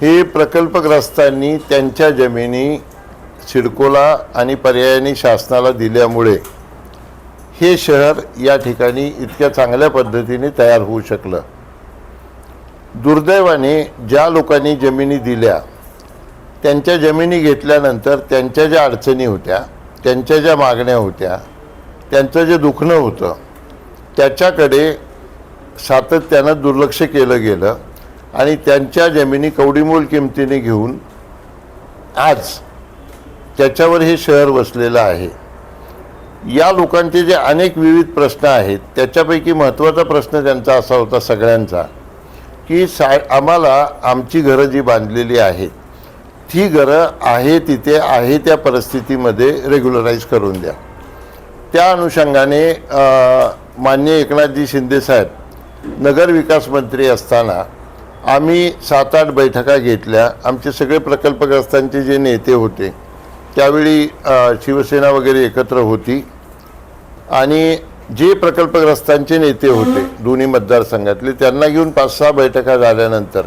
हे प्रकल्पग्रस्तांनी त्यांच्या जमिनी सिडकोला आणि पर्यायाने शासनाला दिल्यामुळे हे शहर या ठिकाणी इतक्या चांगल्या पद्धतीने तयार होऊ शकलं. दुर्दैवाने ज्या लोकांनी जमिनी दिल्या त्यांच्या जमिनी घेतल्यानंतर त्यांच्या ज्या अडचणी होत्या त्यांच्या ज्या मागण्या होत्या त्यांचं जे दुखणं होतं त्याच्याकडे सातत्यानं दुर्लक्ष केलं गेलं. आणि त्यांच्या जमिनी कवडीमोल किमतीने घेऊन आज त्याच्यावर हे शहर वसलेलं आहे. या लोकांचे जे अनेक विविध प्रश्न आहेत त्याच्यापैकी महत्त्वाचा प्रश्न त्यांचा असा होता सगळ्यांचा की सा आम्हाला आमची घरं जी बांधलेली आहेत ती घरं आहे तिथे आहे त्या परिस्थितीमध्ये रेग्युलराईज करून द्या. त्या अनुषंगाने मान्य माननीय एकनाथजी शिंदेसाहेब नगर विकास मंत्री असताना आम्ही सात आठ बैठका घेतल्या. आमचे सगळे प्रकल्पग्रस्तांचे जे नेते होते त्यावेळी शिवसेना वगैरे एकत्र होती. आणि जे प्रकल्पग्रस्तांचे नेते होते दोन्ही मतदारसंघातले त्यांना घेऊन पाच सहा बैठका झाल्यानंतर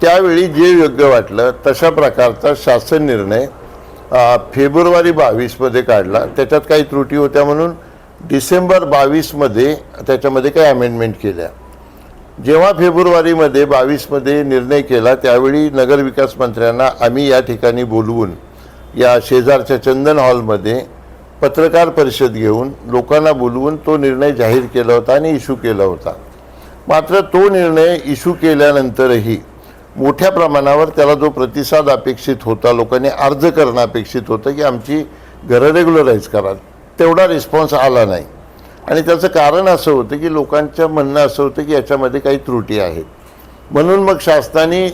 त्यावेळी जे योग्य वाटलं तशा प्रकारचा शासन निर्णय फेब्रुवारी बावीसमध्ये काढला. त्याच्यात काही त्रुटी होत्या म्हणून डिसेंबर बावीसमध्ये त्याच्यामध्ये काही अमेंडमेंट केल्या. जेव्हा फेब्रुवारीमध्ये बावीसमध्ये निर्णय केला त्यावेळी नगरविकास मंत्र्यांना आम्ही या ठिकाणी बोलवून या शेजारच्या चंदन हॉलमध्ये पत्रकार परिषद घेऊन लोकांना बोलवून तो निर्णय जाहीर केला होता आणि इशू केला होता. मात्र तो निर्णय इशू केल्यानंतरही मोठ्या प्रमाणावर त्याला जो प्रतिसाद अपेक्षित होता लोकांनी अर्ज करणं अपेक्षित होतं की आमची घरं रेग्युलराईज करा तेवढा रिस्पॉन्स आला नाही. आणि त्याचं कारण असं होतं की लोकांचं म्हणणं असं होतं की याच्यामध्ये काही त्रुटी आहेत. म्हणून मग शासनाने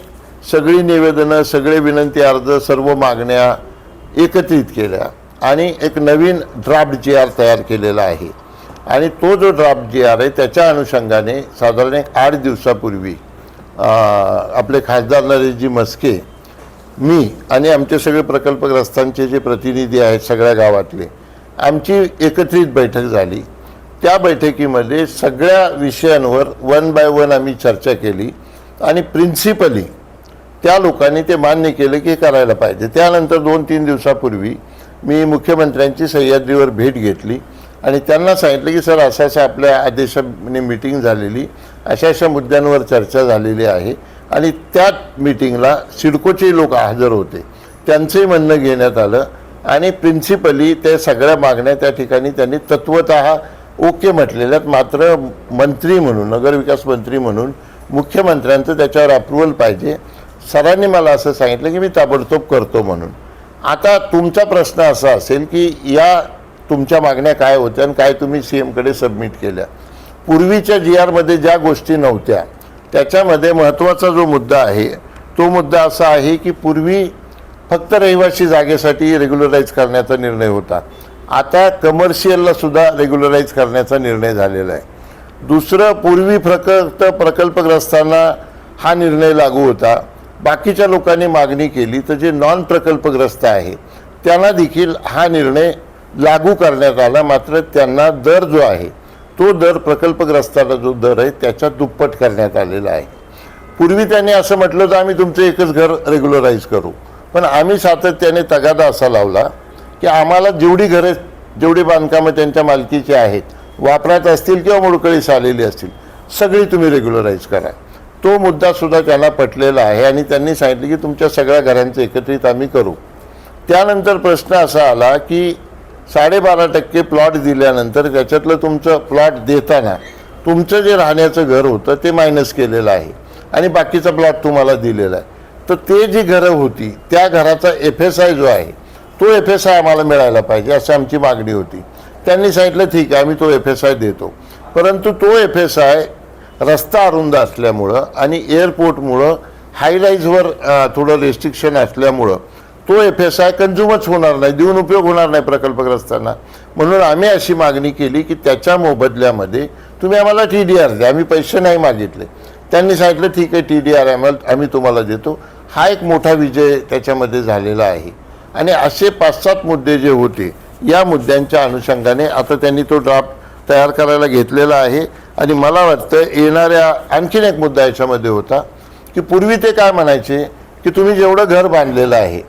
सगळी निवेदनं सगळे विनंती अर्ज सर्व मागण्या एकत्रित केल्या आणि एक नवीन ड्राफ्ट जी आर तयार केलेला आहे. आणि तो जो ड्राफ्ट जी आर आहे त्याच्या अनुषंगाने साधारण एक आठ दिवसापूर्वी आपले खासदार नरेशजी मस्के मी आणि आमचे सगळे प्रकल्पग्रस्तांचे जे प्रतिनिधी आहेत सगळ्या गावातले आमची एकत्रित बैठक झाली. त्या बैठकीमध्ये सगळ्या विषयांवर वन बाय वन आम्ही चर्चा केली आणि प्रिन्सिपली त्या लोकांनी ते मान्य केलं की करायला पाहिजे. त्यानंतर दोन तीन दिवसापूर्वी मी मुख्यमंत्र्यांची सह्याद्रीवर भेट घेतली आणि त्यांना सांगितलं की सर असं अशा आपल्या आदेशाने मिटिंग झालेली अशा अशा मुद्द्यांवर चर्चा झालेली आहे. आणि त्या मिटिंगला सिडकोचे लोक हजर होते. त्यांचंही म्हणणं घेण्यात आलं आणि प्रिन्सिपली त्या सगळ्या मागण्या त्या ठिकाणी त्यांनी तत्वत ओके म्हटलेल्यात. मात्र मंत्री म्हणून नगरविकास मंत्री म्हणून मुख्यमंत्र्यांचं त्याच्यावर अप्रुव्हल पाहिजे. सरांनी मला असं सांगितलं की मी ताबडतोब करतो म्हणून. आता तुमचा प्रश्न असा असेल की या तुमच्या मागण्या काय होत्या आणि काय तुम्ही सी एमकडे सबमिट केल्या? पूर्वीच्या जी आरमध्ये ज्या गोष्टी नव्हत्या त्याच्यामध्ये महत्त्वाचा जो मुद्दा आहे तो मुद्दा असा आहे की पूर्वी फक्त रहिवासी जागेसाठी रेग्युलराईज करण्याचा निर्णय होता. आता कमर्शियलला सुद्धा रेग्युलराईज करण्याचा निर्णय झालेला आहे. दुसरं पूर्वी प्रकल्प प्रकल्पग्रस्तांना हा निर्णय लागू होता. बाकीच्या लोकांनी मागणी केली तर जे नॉन प्रकल्पग्रस्त आहे त्यांना देखील हा निर्णय लागू करण्यात आला. मात्र त्यांना दर जो आहे तो दर प्रकल्पग्रस्ताला जो दर आहे त्याच्या दुप्पट करण्यात आलेला आहे. पूर्वी त्यांनी असं म्हटलं तर आम्ही तुमचं एकच घर रेग्युलराईज करू. पण आम्ही सातत्याने तगादा असा लावला की आम्हाला जेवढी घरं जेवढी बांधकामं त्यांच्या मालकीची आहेत वापरात असतील किंवा मोडकळीस आलेली असतील सगळी तुम्ही रेग्युलराईज करा. तो मुद्दासुद्धा त्यांना पटलेला आहे आणि त्यांनी सांगितलं की तुमच्या सगळ्या घरांचं एकत्रित आम्ही करू. त्यानंतर प्रश्न असा आला की साडेबारा टक्के प्लॉट दिल्यानंतर त्याच्यातलं तुमचं प्लॉट देताना तुमचं जे राहण्याचं घर होतं ते मायनस केलेलं आहे आणि बाकीचा प्लॉट तुम्हाला दिलेला आहे. तर ते जी घरं होती त्या घराचा एफ एस आय जो आहे तो एफ एस आय आम्हाला मिळायला पाहिजे अशी आमची मागणी होती. त्यांनी सांगितलं ठीक आहे आम्ही तो एफ एस आय देतो. परंतु तो एफ एस आय रस्ता अरुंद असल्यामुळं आणि एअरपोर्टमुळं हायलाईजवर थोडं रेस्ट्रिक्शन असल्यामुळं तो एफ एस आय कन्झ्युमच होणार नाही देऊन उपयोग होणार नाही प्रकल्पग्रस्तांना. म्हणून आम्ही अशी मागणी केली की त्याच्या मोबदल्यामध्ये तुम्ही आम्हाला टी डी आर द्या. आम्ही पैसे नाही मागितले. त्यांनी सांगितलं ठीक आहे टी डी आर आम्हाला आम्ही तुम्हाला देतो. हा एक मोठा विजय त्याच्यामध्ये झालेला आहे. आणि असे पाच सात मुद्दे जे होते या मुद्द्यांच्या अनुषंगाने आता त्यांनी तो ड्राफ्ट तयार करायला घेतलेला आहे. आणि मला वाटतं येणाऱ्या आणखीन एक मुद्दा याच्यामध्ये होता की पूर्वी ते काय म्हणायचे की तुम्ही जेवढं घर बांधलेलं आहे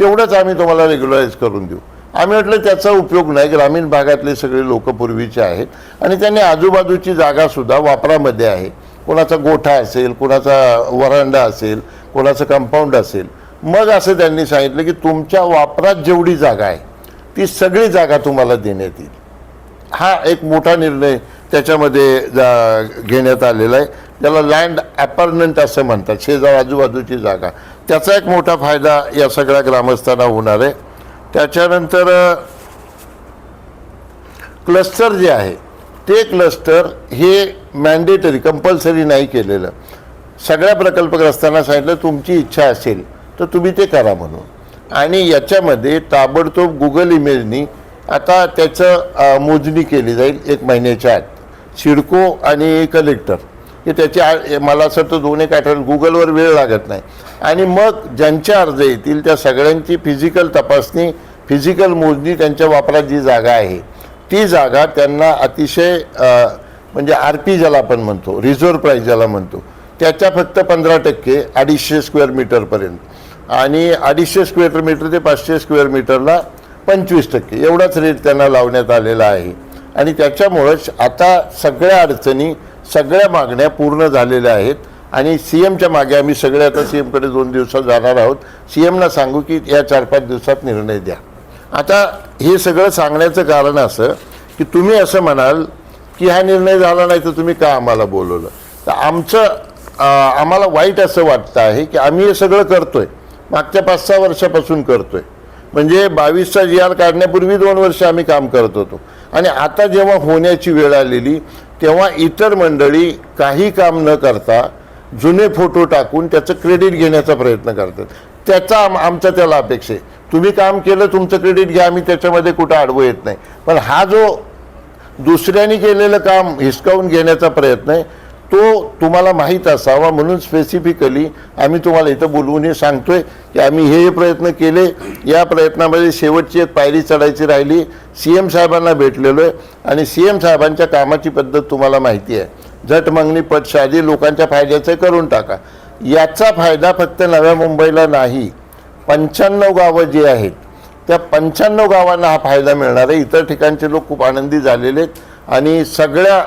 तेवढंच आम्ही तुम्हाला रेग्युलराईज करून देऊ. आम्ही म्हटलं त्याचा उपयोग नाही ग्रामीण भागातले सगळे लोक पूर्वीचे आहेत. आणि त्यांनी आजूबाजूची जागासुद्धा वापरामध्ये आहे. कोणाचा गोठा असेल कोणाचा वरांडा असेल कोणाचं कंपाऊंड असेल. मग असं त्यांनी सांगितलं की तुमच्या वापरात जेवढी जागा आहे ती सगळी जागा तुम्हाला देण्यात येईल. हा एक मोठा निर्णय त्याच्यामध्ये जा- घेण्यात आलेला आहे. ज्याला लँड ॲपार्टमेंट असं म्हणतात शेजार आजूबाजूची जागा. त्याचा एक मोठा फायदा या सगळ्या ग्रामस्थांना होणार आहे. त्याच्यानंतर क्लस्टर जे आहे ते क्लस्टर हे मॅन्डेटरी कंपल्सरी नाही केलेलं. सगळ्या प्रकल्पग्रस्तांना सांगितलं तुमची इच्छा असेल तर तुम्ही ते करा म्हणून. आणि याच्यामध्ये ताबडतोब गुगल इमेजनी आता त्याचं मोजणी केली जाईल एक महिन्याच्या आत. सिडको आणि कलेक्टर हे त्याच्या आ- मला असं वाटतं दोन एक आठवड्यात गुगलवर वेळ लागत नाही. आणि मग ज्यांचे अर्ज येतील त्या सगळ्यांची फिजिकल तपासणी फिजिकल मोजणी त्यांच्या वापरात जी जागा आहे ती जागा त्यांना अतिशय म्हणजे आर पी ज्याला आपण म्हणतो रिझर्व्ह प्राईस ज्याला म्हणतो त्याच्या फक्त पंधरा टक्के अडीचशे स्क्वेअर मीटरपर्यंत आणि अडीचशे स्क्वेअर मीटर ते पाचशे स्क्वेअर मीटरला पंचवीस टक्के एवढाच रेट त्यांना लावण्यात आलेला आहे. आणि त्याच्यामुळंच आता सगळ्या अडचणी सगळ्या मागण्या पूर्ण झालेल्या आहेत. आणि सी एमच्या मागे आम्ही सगळे आता सी एमकडे दोन दिवसात जाणार आहोत. सी एमना सांगू की या चार पाच दिवसात निर्णय द्या. आता हे सगळं सांगण्याचं कारण असं की तुम्ही असं म्हणाल की हा निर्णय झाला नाही तर तुम्ही का आम्हाला बोलवलं? तर आमचं आम्हाला वाईट असं वाटतं आहे की आम्ही हे सगळं करतोय. मागच्या पाच सहा वर्षापासून करतोय. म्हणजे बावीसचा जी आर काढण्यापूर्वी दोन वर्ष आम्ही काम करत होतो. आणि आता जेव्हा होण्याची वेळ आलेली तेव्हा इतर मंडळी काही काम न करता जुने फोटो टाकून त्याचं क्रेडिट घेण्याचा प्रयत्न करतात. त्याचा आम आमचा त्याला अपेक्षा आहे. तुम्ही काम केलं तुमचं क्रेडिट घ्या आम्ही त्याच्यामध्ये कुठं आडवू येत नाही. पण हा जो दुसऱ्यांनी केलेलं काम हिसकावून घेण्याचा प्रयत्न आहे तो तुम्हाला माहीत असावा म्हणून स्पेसिफिकली आम्ही तुम्हाला इथं बोलवून हे सांगतोय की आम्ही हे प्रयत्न केले. या प्रयत्नामध्ये शेवटची एक पायरी चढायची राहिली. सी एम साहेबांना भेटलेलो आहे आणि सी एम साहेबांच्या कामाची पद्धत तुम्हाला माहिती आहे. झट मागणी पटशादी लोकांच्या फायद्याचं करून टाका. याचा फायदा फक्त नव्या मुंबईला नाही. पंच्याण्णव गावं जी आहेत त्या पंच्याण्णव गावांना हा फायदा मिळणार आहे. इतर ठिकाणचे लोक खूप आनंदी झालेले आहेत. आणि सगळ्या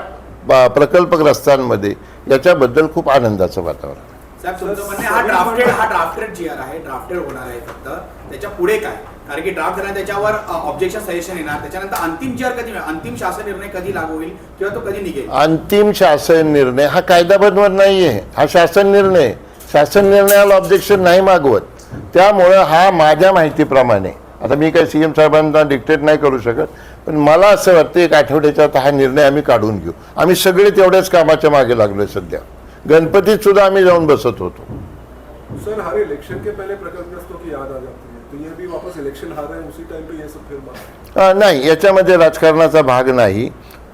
प्रकल्पग्रस्तांमध्ये याच्याबद्दल खूप आनंदाचं वातावरण. आहे. साहेब तुमचं म्हणणं आहे, हा ड्राफ्टेड हा ड्राफ्टेड जी आर आहे. ड्राफ्टेड होणार आहे फक्त. त्याच्या पुढे काय? कारण की ड्राफ्ट झाला त्याच्यावर ऑब्जेक्शन सजेशन येणार. त्याच्यानंतर अंतिम जी आर कधी मिळणार? अंतिम शासन निर्णय कधी लागू होईल? किंवा तो कधी निघेल? अंतिम शासन निर्णय हा कायदा बनवत नाही आहे हा शासन निर्णय. शासन निर्णयाला ऑब्जेक्शन नाही मागवत. त्यामुळं हा माझ्या माहितीप्रमाणे आता मी काही सी एम साहेबांना डिक्टेट नाही करू शकत पण मला असं वाटतं एक आठवड्याच्या आत हा निर्णय आम्ही काढून घेऊ. आम्ही सगळे तेवढ्याच कामाच्या मागे लागलोय सध्या. गणपतीत सुद्धा आम्ही जाऊन बसत होतो. सर हर इलेक्शन के पहले प्रकल्पग्रस्तों की याद आ जाती है? तो ये भी वापस इलेक्शन हार रहे हैं उसी टाइम पे ये सब फिर नाही याच्यामध्ये राजकारणाचा भाग नाही.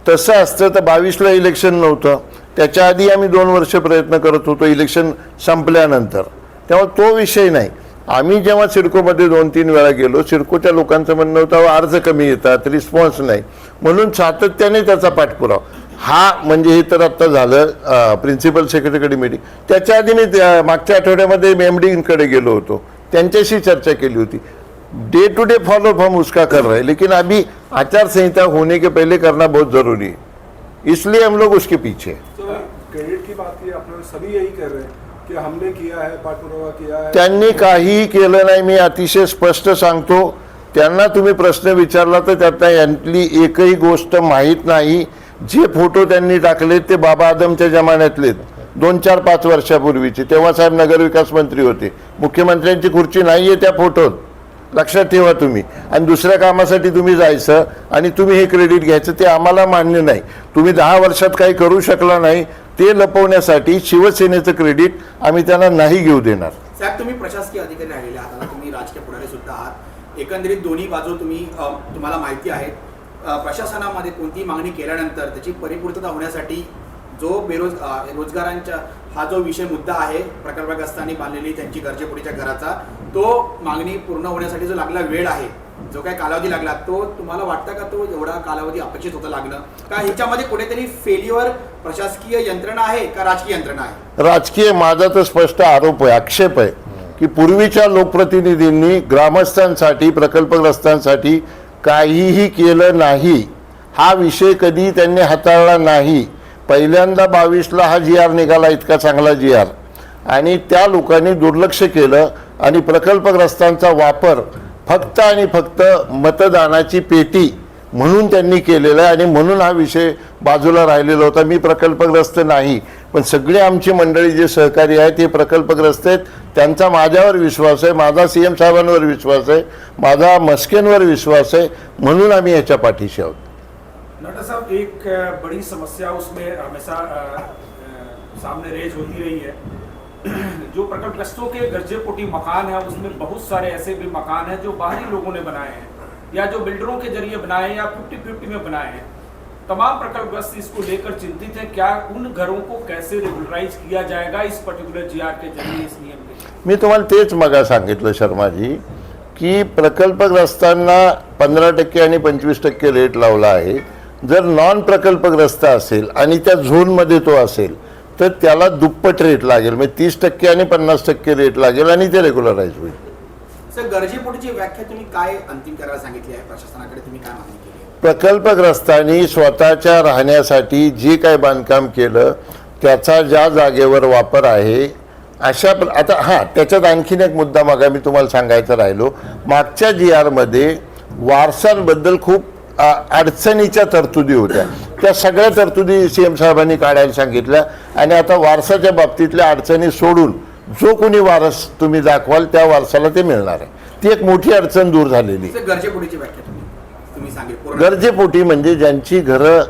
तसं असतं तर बावीसला इलेक्शन नव्हतं. त्याच्या आधी आम्ही दोन वर्ष प्रयत्न करत होतो इलेक्शन संपल्यानंतर. तेव्हा तो विषय नाही. आम्ही जेव्हा सिडकोमध्ये दोन तीन वेळा गेलो सिडकोच्या लोकांचं म्हणणं होतं अर्ज कमी येतात रिस्पॉन्स नाही. म्हणून सातत्याने त्याचा पाठपुरावा. हा म्हणजे हे तर आत्ता झालं प्रिन्सिपल सेक्रेटरीकडे मीटिंग त्याच्या आधी मी मागच्या आठवड्यामध्ये एम डीकडे गेलो होतो. त्यांच्याशी चर्चा केली होती. Day to day follow form उसका कर रहे हैं लेकिन अभी आचारसंहिता होने के पहले करना बहुत जरूरी है। इसलिए हम लोग उसके पीछे क्रेडिट की बात की आपने सभी यही कर रहे हैं। कि हमने किया है पाठपुरावा किया है। त्यांनी काहीही केलं नाही मी अतिशय स्पष्ट सांगतो. त्यांना तुम्ही प्रश्न विचारला तर त्यांना यांतली एकही गोष्ट माहीत नाही. जे फोटो त्यांनी टाकले ते बाबा आदमच्या जमान्यातले दोन चार पाच वर्षापूर्वीचे. तेव्हा साहेब नगरविकास मंत्री होते. मुख्यमंत्र्यांची खुर्ची नाहीये त्या फोटोत. लक्षात ठेवा तुम्ही. आणि दुसऱ्या कामासाठी तुम्ही जायचं आणि तुम्ही हे क्रेडिट घ्यायचं ते आम्हाला मान्य नाही. तुम्ही दहा वर्षात काही करू शकला नाही ते लपवण्यासाठी शिवसेनेचं क्रेडिट आम्ही त्यांना नाही घेऊ देणार. साहेब तुम्ही प्रशासकीय अधिकारी राहिलेले आहात आता तुम्ही राजकीय पुढारी सुद्धा आहात. एकंदरीत दोन्ही बाजू तुम्ही तुम्हाला माहिती आहेत. प्रशासनामध्ये कोणती मागणी केल्यानंतर त्याची परिपूर्तता होण्यासाठी जो बेरोज रोजगारांच्या हा जो विषय मुद्दा आहे प्रकल्पग्रस्तांनी बांधलेली त्यांची गरजेपुढीच्या घराचा तो मागणी पूर्ण होण्यासाठी जो लागला वेळ आहे जो काही कालावधी लागला तो तुम्हाला वाटतं का तो एवढा कालावधी अपेक्षित होता लागणं? का ह्याच्यामध्ये कुठेतरी फेल्युअर प्रशासकीय यंत्रणा आहे का राजकीय यंत्रणा आहे? राजकीय माझा तर स्पष्ट आरोप आहे आक्षेप आहे की पूर्वीच्या लोकप्रतिनिधींनी ग्रामस्थांसाठी प्रकल्पग्रस्तांसाठी काहीही केलं नाही. हा विषय कधी त्यांनी हाताळला नाही. पहिल्यांदा बावीसला हा जी आर निघाला इतका चांगला जी आर. आणि त्या लोकांनी दुर्लक्ष केलं आणि प्रकल्पग्रस्तांचा वापर फक्त आणि फक्त मतदानाची पेटी म्हणून त्यांनी केलेलं आहे आणि म्हणून हा विषय बाजूला राहिलेला होता. मी प्रकल्पग्रस्त नाही पण सगळी आमची मंडळी जे सहकारी आहेत ते प्रकल्पग्रस्त आहेत. त्यांचा माझ्यावर विश्वास आहे माझा सी एम साहेबांवर विश्वास आहे माझा मस्केनवर विश्वास आहे म्हणून आम्ही याच्या पाठीशी आहोत. नड्डा साहब एक बड़ी समस्या उसमें हमेशा सामने रेज होती रही है। जो प्रकल्पग्रस्तों के गर्जेपोटी मकान है उसमें बहुत सारे ऐसे भी मकान हैं जो बाहरी लोगों ने बनाए हैं या जो बिल्डरों के जरिए बनाए या फिफ्टी फिफ्टी में बनाए हैं। तमाम प्रकल्पग्रस्त इसको लेकर चिंतित हैं क्या उन घरों को कैसे रेगुलराइज किया जाएगा इस पर्टिकुलर जी के जरिए इस नियम के मी तुम्हाला तेच मगा सांगितलं शर्माजी की प्रकल्पग्रस्तांना पंधरा टक्के आणि पंचवीस टक्के रेट लावला आहे. जर नॉन प्रकल्पग्रस्त असेल आणि त्या झोनमध्ये तो असेल तर त्याला दुप्पट रेट लागेल. म्हणजे तीस टक्के आणि पन्नास टक्के रेट लागेल आणि ते रेग्युलराईज होईल. सर गरजेपोटीची व्याख्या तुम्ही काय अंतिम करायला सांगितली आहे? प्रशासनाकडे तुम्ही काय मागणी केली आहे? प्रकल्पग्रस्तांनी स्वतःच्या राहण्यासाठी जे काय बांधकाम केलं त्याचा ज्या जागेवर वापर आहे अशा प्र आता हां त्याच्यात आणखीन एक मुद्दा मागा मी तुम्हाला सांगायचं राहिलो. मागच्या जी आरमध्ये वारसांबद्दल खूप अडचणीच्या तरतुदी होत्या. त्या सगळ्या तरतुदी सी एम साहेबांनी काढायला सांगितल्या आणि आता वारसाच्या बाबतीतल्या अडचणी सोडून जो कोणी वारस तुम्ही दाखवाल त्या वारसाला ते मिळणार आहे. ती एक मोठी अडचण दूर झालेली. गरजेपोटी म्हणजे ज्यांची घरं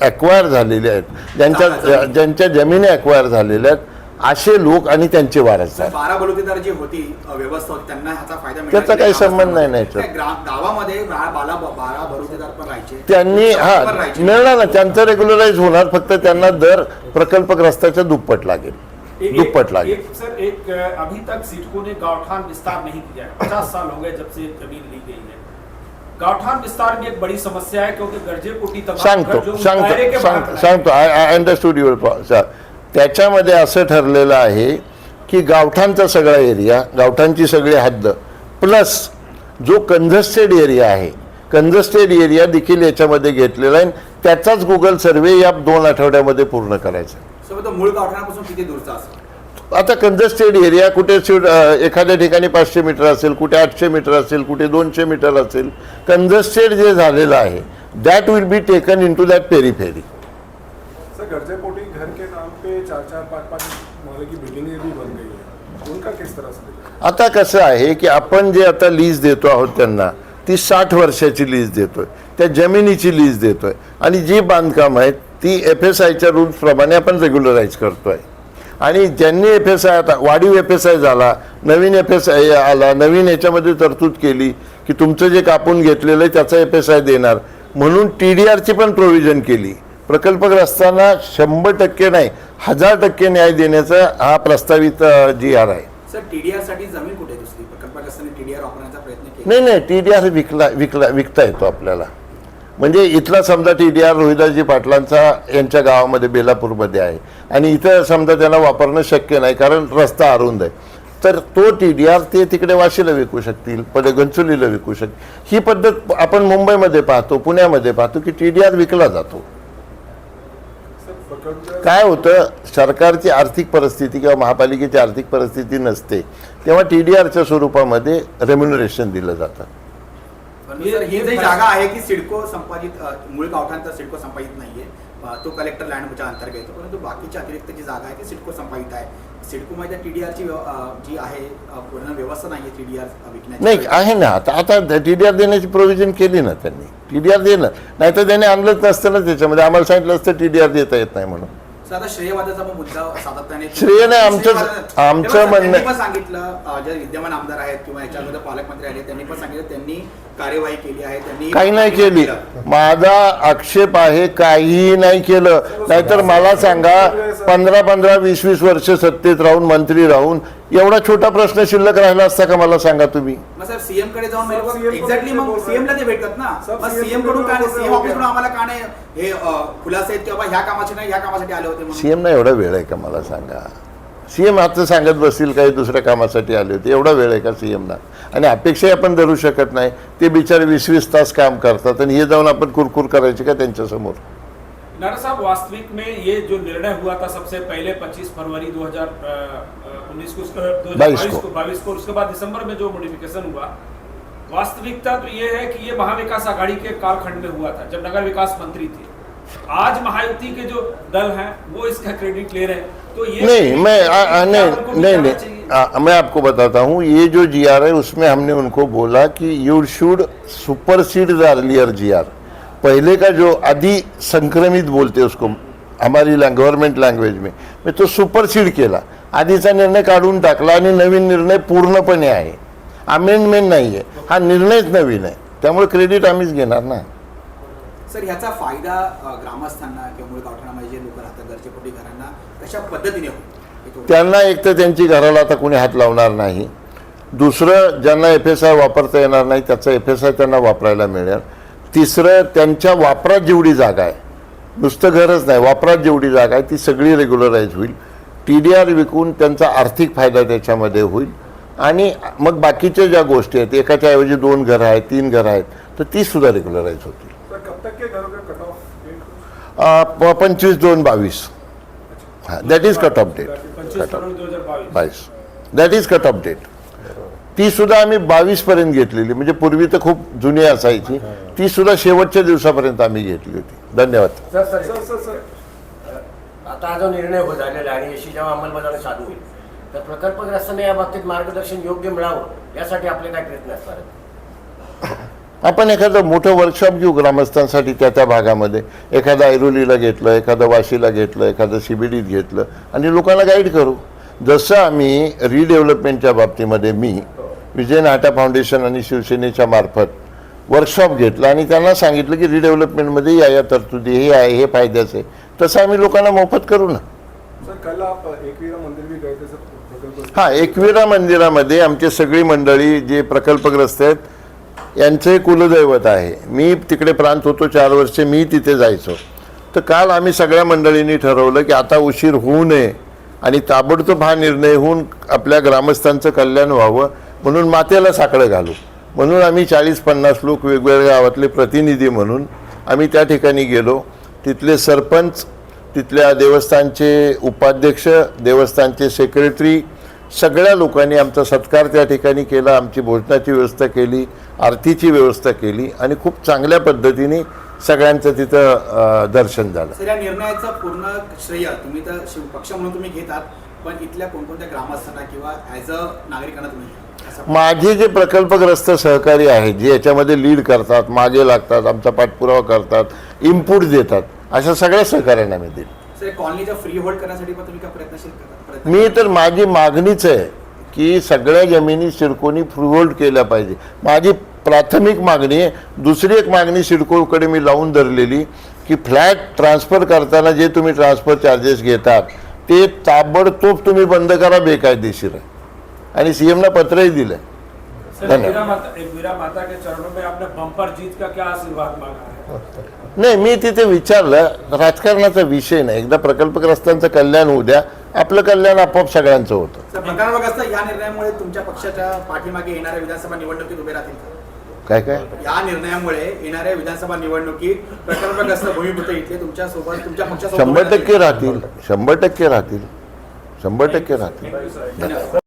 ॲक्वायर झालेली आहेत ज्यांच्या ज्यांच्या जमिनी ॲक्वायर झालेल्या आहेत असे लोक आणि त्यांचे वारसदार सर, बारा बलुतेदार जी होती व्यवस्था होती त्यांना ह्याचा फायदा मिळाला त्याचा काही? संबंध नाही. नाही, गावामध्ये बारा बाला बारा बलुतेदार पण राहायचे त्यांनी हा. मिळणार ना त्यांचं रेग्युलराईज होणार फक्त त्यांना दर प्रकल्पग्रस्ताच्या दुप्पट लागेल दुप्पट एक, लागेल सर एक अभी तक सिडको ने गांवठान विस्तार नहीं किया है पचास साल हो गए जब से जमीन ली गई है गांवठान विस्तार की एक बड़ी समस्या है क्योंकि तमाम घर सांगतो सांगतो सांगतो आय आय अंडरस्टूड युअर त्याच्यामध्ये असं ठरलेलं आहे की गावठाणचा सगळा एरिया गावठाणची सगळी हद्द प्लस जो कंझस्टेड एरिया आहे कंझस्टेड एरिया देखील याच्यामध्ये घेतलेला आहे. त्याचाच गुगल सर्वे या दोन आठवड्यामध्ये पूर्ण करायचा. मूळ किती दूरचा आता कंझस्टेड एरिया कुठे एखाद्या ठिकाणी पाचशे मीटर असेल कुठे आठशे मीटर असेल कुठे दोनशे मीटर असेल कंझस्टेड जे झालेलं आहे that will be taken into that periphery sir गर्जेपोटी घर के नाम पे चार की भी बन गई है उनका किस तरह से आता कसं आहे की आपण जे आता लीज देतो आहोत त्यांना ती साठ वर्षाची लीज देतोय त्या जमिनीची लीज देतोय. आणि जी बांधकाम आहेत ती एफ एस आयच्या रूल्सप्रमाणे आपण रेग्युलराईज करतोय. आणि ज्यांनी एफ एस आय आता वाढीव एफ एस आय झाला नवीन एफ एस आय आला नवीन याच्यामध्ये तरतूद केली की तुमचं जे कापून घेतलेलं आहे त्याचा एफ एस आय देणार. म्हणून टी डी आरची पण प्रोव्हिजन केली. प्रकल्पग्रस्तांना शंभर टक्के नाही हजार टक्के न्याय देण्याचा हा प्रस्तावित जी आर आहे नाही नाही टी डी आर विकला विकला विकता येतो आपल्याला. म्हणजे इथला समजा टी डी आर रोहिदासजी पाटलांचा यांच्या गावामध्ये बेलापूरमध्ये आहे. आणि इथं समजा त्यांना वापरणं शक्य नाही कारण रस्ता अरुंद आहे. तर तो टी डी आर ते तिकडे वाशीला विकू शकतील पहिले गंचुलीला विकू शकतील. ही पद्धत आपण मुंबईमध्ये पाहतो पुण्यामध्ये पाहतो की टी डी आर विकला जातो. काय होतं सरकारची आर्थिक परिस्थिती किंवा महापालिकेची आर्थिक परिस्थिती नसते तेव्हा टी डी आरच्या स्वरूपामध्ये रेम्युनरेशन दिलं जातं. ही जी जागा आहे की सिडको संपादित मूळ गावठाणचा सिडको संपादित नाहीये तो कलेक्टर लँडच्या अंतर्गत येतो परंतु बाकीची अतिरिक्त जी जागा आहे ती सिडको संपादित आहे. सिडकोमध्ये टीडीआरची जी आहे पूर्ण व्यवस्था नाहीये टीडीआर विकण्याची. नाही आहे ना आता आता टी डी आर देण्याची प्रोव्हिजन केली ना त्यांनी. टी डी आर देणं. नाही तर त्याने आणलंच नसतं ना त्याच्यामध्ये. आम्हाला सांगितलं असतं टी डी आर देता येत नाही म्हणून. श्रेय नाही, आमचं- आमचं म्हणणं- सांगितलं जे विद्यमान आमदार आहेत किंवा याच्या अगोदर पालकमंत्री आले त्यांनी पण सांगितलं त्यांनी कार्यवाही केली आहे त्यांनी काही नाही केली. माझा आक्षेप आहे काहीही नाही केलं. नाहीतर मला सांगा पंधरा पंधरा वीस वीस वर्ष सत्तेत राहून मंत्री राहून एवढा छोटा प्रश्न शिल्लक राहिला असता का मला सांगा तुम्ही? सीएमकडे जाऊन एक्झॅक्टली मग बोलतोय. सीएम ला ते भेटतात ना. सीएमकडून सीएम. ऑफिसकडून आम्हाला का नाही हे खुलासे आहेत किंवा ह्या कामाचे नाही ह्या कामासाठी आले होते म्हणून? सीएमना एवढा वेळ आहे का मला सांगा? सी एम आता सांगत बसतील काही दुसऱ्या कामासाठी आले होते. एवढा वेळ आहे का सी एमना आणि अपेक्षाही आपण धरू शकत नाही. ते बिचारे वीस वीस तास काम करतात आणि हे जाऊन आपण कुरकुर करायचे का त्यांच्यासमोर? नाना साहब वास्तविक में ये जो निर्णय हुआ था सबसे पहले 25 फरवरी 2019 को दो बाईस को। को बाईस को उसके बाद दिसंबर में जो मॉडिफिकेशन हुआ वास्तविकता तो ये है कि ये महाविकास आघाड़ी के कालखंड में हुआ था जब नगर विकास मंत्री थे। आज महायुति के जो दल हैं वो इसका क्रेडिट ले रहे हैं। तो ये नहीं मैं आ, आ, नहीं नहीं नहीं आ, मैं आपको बताता हूँ ये जो जी आर है उसमें हमने उनको बोला कि you should supersede the earlier G R पहले का जो आदि संक्रमित बोलते उसको हमारी गव्हर्नमेंट लँग्वेज में मी तो सुपरसीड केला। आधीचा निर्णय काढून टाकला आणि नवीन निर्णय पूर्णपणे आहे. अमेंडमेंट नाही आहे. हा निर्णयच नवीन आहे. त्यामुळे क्रेडिट आम्हीच घेणार ना. सर ह्याचा फायदा ग्रामस्थांना किंवा मूळ गावठाणामध्ये जे लोक राहतात घरचेपोटी घरांना कशा पद्धतीने त्यांना एक तर त्यांची घराला आता कोणी हात लावणार नाही. दुसरं ज्यांना एफ एस आय वापरता येणार नाही त्याचा एफ एस आय त्यांना वापरायला मिळेल. तिसरं त्यांच्या वापरात जेवढी जागा आहे नुसतं घरच नाही वापरात जेवढी जागा आहे ती सगळी रेग्युलराईज होईल. टी डी आर विकून त्यांचा आर्थिक फायदा त्याच्यामध्ये होईल. आणि मग बाकीच्या ज्या गोष्टी आहेत एकाच्या ऐवजी दोन घरं आहेत तीन घरं आहेत तर ती सुद्धा रेग्युलराईज होतील. कट ऑफ पंचवीस दोन बावीस. हां that is cut off date हजार बाईस बावीस. That is cut off date ती सुद्धा आम्ही बावीस पर्यंत घेतलेली. म्हणजे पूर्वी तर खूप जुनी असायची. ती सुद्धा शेवटच्या दिवसापर्यंत आम्ही घेतली होती. धन्यवाद. Sir sir. Sir sir sir. आता हा जो निर्णय हो झालेला आहे आणि याची जेव्हा अंमलबजावणी चालू होईल तर प्रकल्पग्रस्तांना या बाबतीत मार्गदर्शन योग्य मिळावं यासाठी आपले काय प्रयत्न असणार आहेत? आपण एखादं मोठं वर्कशॉप घेऊ ग्रामस्थांसाठी त्या त्या भागामध्ये. एखादं ऐरोलीला घेतलं एखादं वाशीला घेतलं एखादं सीबीडीत घेतलं आणि लोकांना गाईड करू. जसं आम्ही रिडेव्हलपमेंटच्या बाबतीमध्ये मी विजय नाटा फाउंडेशन आणि शिवसेनेच्या मार्फत वर्कशॉप घेतला आणि त्यांना सांगितलं की रिडेव्हलपमेंटमध्ये या या तरतुदी हे आहे हे फायद्याचं आहे. तसं आम्ही लोकांना मोफत करू ना. सर कल आप एकवीरा मंदिर भी गए थे सर? प्रकल्प हां एकविरा मंदिरामध्ये आमची सगळी मंडळी जे प्रकल्पग्रस्त आहेत यांचे कुलदैवत आहे. मी तिकडे प्रांत होतो चार वर्षे मी तिथे जायचो. तर काल आम्ही सगळ्या मंडळींनी ठरवलं की आता उशीर होऊ नये आणि ताबडतोब हा निर्णय होऊन आपल्या ग्रामस्थांचं कल्याण व्हावं. म्हणून मातेला साकडं घालू. म्हणून आम्ही चाळीस पन्नास लोक वेगवेगळ्या गावातले प्रतिनिधी म्हणून आम्ही त्या ठिकाणी गेलो. तिथले सरपंच तिथल्या देवस्थानचे उपाध्यक्ष देवस्थानचे सेक्रेटरी सगळ्या लोकांनी आमचा सत्कार त्या ठिकाणी केला. आमची भोजनाची व्यवस्था केली आरतीची व्यवस्था केली आणि खूप चांगल्या पद्धतीने सगळ्यांचं तिथं दर्शन झालं. या निर्णयाचं पूर्ण श्रेय तुम्ही तर पक्ष म्हणून तुम्ही घेतात. पण इथल्या कोणकोणत्या ग्रामस्थांना किंवा ॲज अ नागरिकांना तुम्ही माझे जे प्रकल्पग्रस्त सहकारी आहेत जे याच्यामध्ये लीड करतात मागे लागतात आमचा पाठपुरावा करतात इनपुट देतात अशा सगळ्या सहकार्यांना मी देईल सर कॉलनीचा फ्री होल्ड करण्यासाठी पण तुम्ही काय प्रयत्नशील करता? प्रयत्न मी तर माझी मागणीच आहे की सगळ्या जमिनी सिडकोनी फ्रीहोल्ड केल्या पाहिजे. माझी प्राथमिक मागणी आहे. दुसरी एक मागणी सिडकोकडे मी लावून धरलेली की फ्लॅट ट्रान्सफर करताना जे तुम्ही ट्रान्सफर चार्जेस घेतात ते ताबडतोब तुम्ही बंद करा बेकायदेशीर. आहे आणि सी एमना पत्रही दिलं सर धन्यवाद। वीरा माता एक वीरा माता के चरणों में आपने बम्पर जीत का क्या आशीर्वाद मांगा है? नाही मी तिथे विचारलं राजकारणाचा विषय नाही. एकदा प्रकल्पग्रस्तांचं कल्याण होऊ द्या. आपलं कल्याण आपोआप सगळ्यांचं होतं. या निर्णयामुळे तुमच्या पक्षाच्या पाठीमागे येणाऱ्या विधानसभा निवडणुकीत उभे राहतील? काय काय या निर्णयामुळे येणाऱ्या विधानसभा निवडणुकीत प्रकल्पग्रस्त भूमिपुत्र इथले तुमच्यासोबत तुमच्या पक्षासोबत शंभर टक्के राहतील. शंभर टक्के राहतील. शंभर टक्के राहतील.